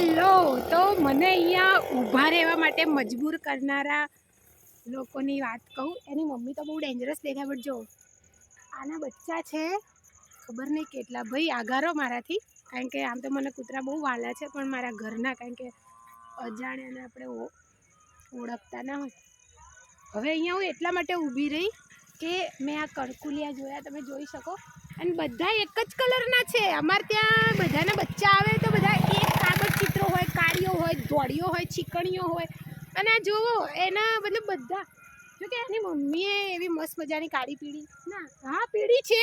Hello, તો મને અહીંયા ઊભા રહેવા માટે મજબૂર કરનારા લોકોની વાત કહું. એની મમ્મી તો બહુ ડેન્જરસ દેખાય બટ જો, આના બચ્ચા છે, ખબર નહીં કેટલા. ભાઈ આગારો મારાથી, કારણ કે આમ તો મને કૂતરા બહુ વાલા છે, પણ મારા ઘરના, કારણ કે અજાણ્યાને આપણે ઓળખતા ના હોય. હવે અહીંયા હું એટલા માટે ઊભી રહી કે મેં આ કડકુલિયા જોયા, તમે જોઈ શકો. અને બધા એક જ કલરના છે. અમારે ત્યાં બધાના બચ્ચા આવે તો બધા એક કાગળ ચિત્રો હોય કાળીઓ હોય ધોળીઓ હોય, ચીકણીઓ હોય. અને આ જુઓ, એના મતલબ બધા, જો કે એની મમ્મીએ એવી મસ્ત મજાની કાળી પીળી, ના, હા, પીળી છે.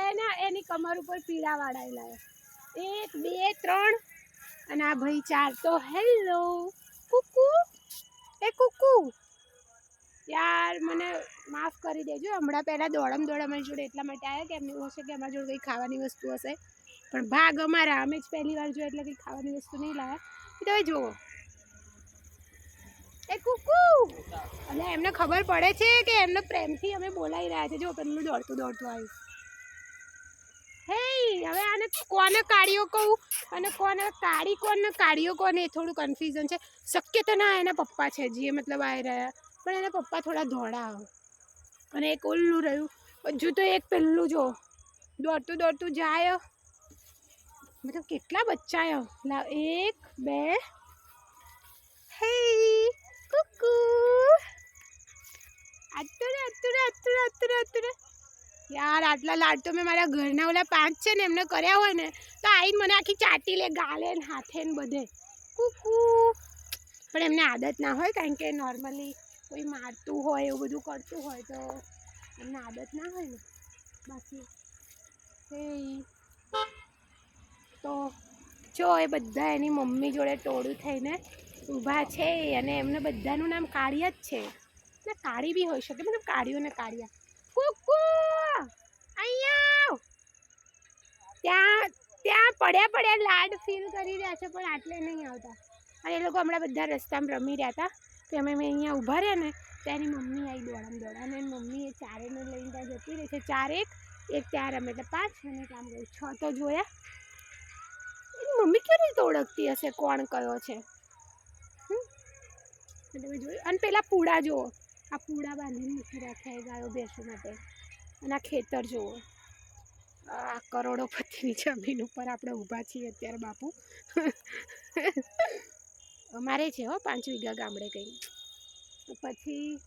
એના, એની કમર ઉપર પીળા વાળાયેલા એક, બે, ત્રણ. અને આ ભાઈ ચાર તો હેલો કુકુ, એ કુકુ, યાર, મને માફ કરી દેજો, હમણાં પહેલાં દોડમ દોડ અમારી જોડે એટલા માટે આવ્યા કે એમને હશે કે અમારી જોડે કંઈ ખાવાની વસ્તુ હશે. પણ ભાગ અમારા, અમે જ પહેલી વાર જોયા એટલે કંઈ ખાવાની વસ્તુ નહીં લાવ્યા તો જુઓ. એ કુકુ! અને એમને ખબર પડે છે કે એમને પ્રેમથી અમે બોલાવી રહ્યા છે. જો પેલું દોડતું દોડતું આવ્યું હે હવે આને કોને કાળીઓ કહું? અને કોને કાઢી, કોને કાળીઓ કોને? એ થોડું કન્ફ્યુઝન છે. શક્ય તો ના, એના પપ્પા છે જે મતલબ આવી રહ્યા. પણ એના પપ્પા થોડા ધોળા અને એક ઓલ્લું રહ્યું. હજુ તો એક પેલું જો દોડતું દોડતું જાય મતલબ કેટલા બચ્ચા આવ્યો લાવ એક બે. હે કુકુ અત્યારે અત્યારે આતુરે આતુરે આતુરે. યાર આટલા લાડ તો મેં મારા ઘરના ઓલા પાંચ છે ને એમને કર્યા હોય ને તો આવીને મને આખી ચાટી લે ગાલે ને હાથે ને બધે. કુકુ પણ એમને આદત ના હોય કારણ કે નોર્મલી કોઈ મારતું હોય એવું બધું કરતું હોય તો એમને આદત ના હોય ને. બાકી હે તો જો એ બધા એની મમ્મી જોડે ટોળું થઈને ઊભા છે અને એમને બધાનું નામ કાળિયા જ છે. ને કાળી બી હોઈ શકે, મતલબ કાળીઓ ને કાળિયા. કુકુ અહીંયા ત્યાં ત્યાં પડ્યા પડ્યા લાડ ફીલ કરી રહ્યા છે, પણ આટલે નહીં આવતા. અને એ લોકો હમણાં બધા રસ્તામાં રમી રહ્યા હતા. તો અમે મેં અહીંયા ઊભા રહ્યા ને ત્યાંની મમ્મી આવી દોડામ દોડા અને મમ્મી એ ચારેને લઈને ત્યાં જતી રહી છે. ચાર એક એક રમે. એટલે પાંચ અને કામ ગયું છ તો જોયા. મમ્મી કેવી રીતે ઓળખતી હશે કોણ કયો છે? તમે જોયું? અને પેલા પૂડા જુઓ. આ પૂડા બાંધીને મૂકી રાખ્યા એ ગાયો બેસવા માટે. અને આ ખેતર જુઓ. આ કરોડોપતિની જમીન ઉપર આપણે ઊભા છીએ અત્યારે બાપુ. અમારે છે હો, પાંચ વીઘા ગામડે કંઈ. પછી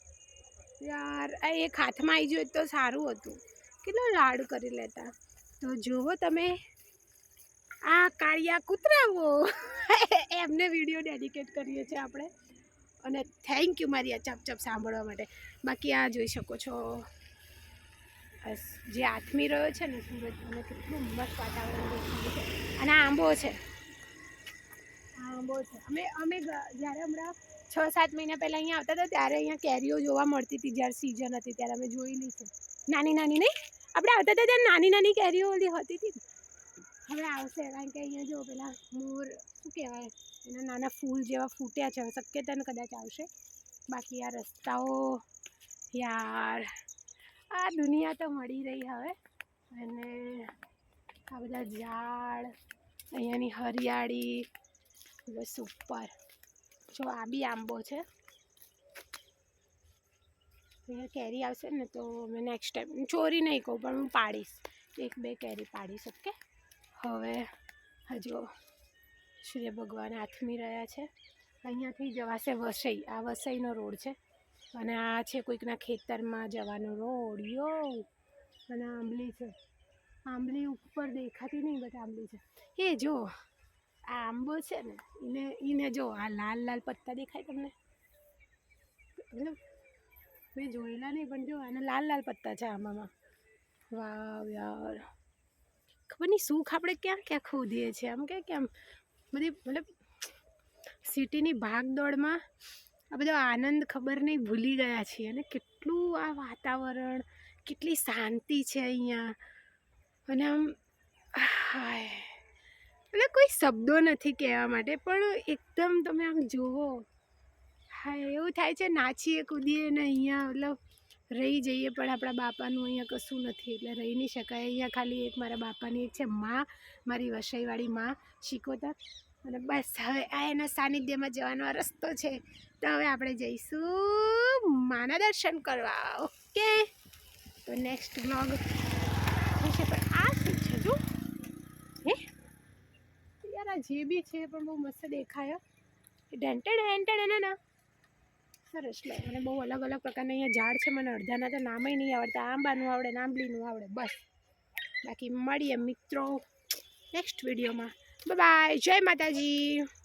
યાર, આ એક હાથમાં આવી જોઈએ તો સારું હતું. કેટલો લાડ કરી લેતા. તો જુઓ તમે આ કાળિયા કૂતરાઓ. એમને વીડિયો ડેડિકેટ કરીએ છીએ આપણે. અને થેન્ક યુ મારી આ ચપ ચપ સાંભળવા માટે. બાકી આ જોઈ શકો છો. બસ, જે આથમી રહ્યો છે ને સુરત અને કેટલું મસ્ત વાતાવરણ અને આંબો છે. આંબો છે. અમે અમે જ્યારે હમણાં છ સાત મહિના પહેલાં અહીંયા આવતા હતા, ત્યારે અહીંયા કેરીઓ જોવા મળતી હતી, જ્યારે સિઝન હતી, ત્યારે અમે જોઈ લીધી. નાની નાની નહીં. આપણે આવતા હતા, ત્યારે નાની નાની કેરીઓ ઓલી હતી હતી. હવે આવશે, કારણ કે અહીંયા જો પેલા મોર, શું કહેવાય, એના નાના ફૂલ જેવા ફૂટ્યા છે, હવે શક્યતાને કદાચ આવશે. બાકી આ રસ્તાઓ, યાર, આ દુનિયા તો મળી રહી હવે. અને આ બધા ઝાડ, અહીંયાની હરિયાળી બસ સુપર જો આ બી આંબો છે. અહીંયા કેરી આવશે ને તો મેં નેક્સ્ટ ટાઈમ ચોરી નહીં કહું, પણ હું પાડીશ. એક બે કેરી પાડીશ ઓકે હવે હજુ સૂર્ય ભગવાન આથમી રહ્યા છે. અહીંયાથી જવાશે વસઈ, આ વસઈનો રોડ છે. અને આ છે કોઈકના ખેતરમાં જવાનો રોડ. યો! અને આંબલી છે. આંબલી ઉપર દેખાતી નહીં, બટ આંબલી છે. એ જો! આ આંબો છે ને, એને એને જો, આ લાલ લાલ પત્તા દેખાય તમને? મતલબ મેં જોયેલા નહીં, પણ જો, આના લાલ લાલ પત્તા છે આંબામાં. વાવ યાર! ખબર નહીં સુખ આપણે ક્યાં ક્યાં ખોદીએ છીએ? આમ કે કેમ? બધી મતલબ સિટીની ભાગદોડમાં આ બધો આનંદ ખબર નહીં ભૂલી ગયા છીએ અને કેટલું આ વાતાવરણ, કેટલી શાંતિ છે અહીંયા. અને આમ, હાય. એટલે કોઈ શબ્દો નથી કહેવા માટે, પણ એકદમ તમે આમ જુઓ. હા એવું થાય છે નાચીએ કૂદીએ ને અહીંયા, મતલબ રહી જઈએ, પણ આપણા બાપાનું અહીંયા કશું નથી. એટલે રહી નહીં શકાય. અહીંયા ખાલી એક મારા બાપાની એક છે માં, મારી વસાઈવાળી માં શીખોતર અને બસ, હવે આ એના સાનિધ્યમાં જવાનો રસ્તો છે. તો હવે આપણે જઈશું માના દર્શન કરવા. ઓકે? તો નેક્સ્ટ બ્લોગ થશે. પણ આ શું છે જો? હે? યાર, આ જે બી છે પણ બહુ મસ્ત દેખાય ડેન્ટેડ હેન્ટેડ એને ના સરસ લે અને બહુ અલગ અલગ પ્રકારના અહીંયા ઝાડ છે, મને અડધાના તો નામે નહીં આવડતા. આંબાનું આવડે આંબલીનું આવડે, બસ. બાકી મળીએ મિત્રો નેક્સ્ટ વિડીયોમાં. બાય જય માતાજી.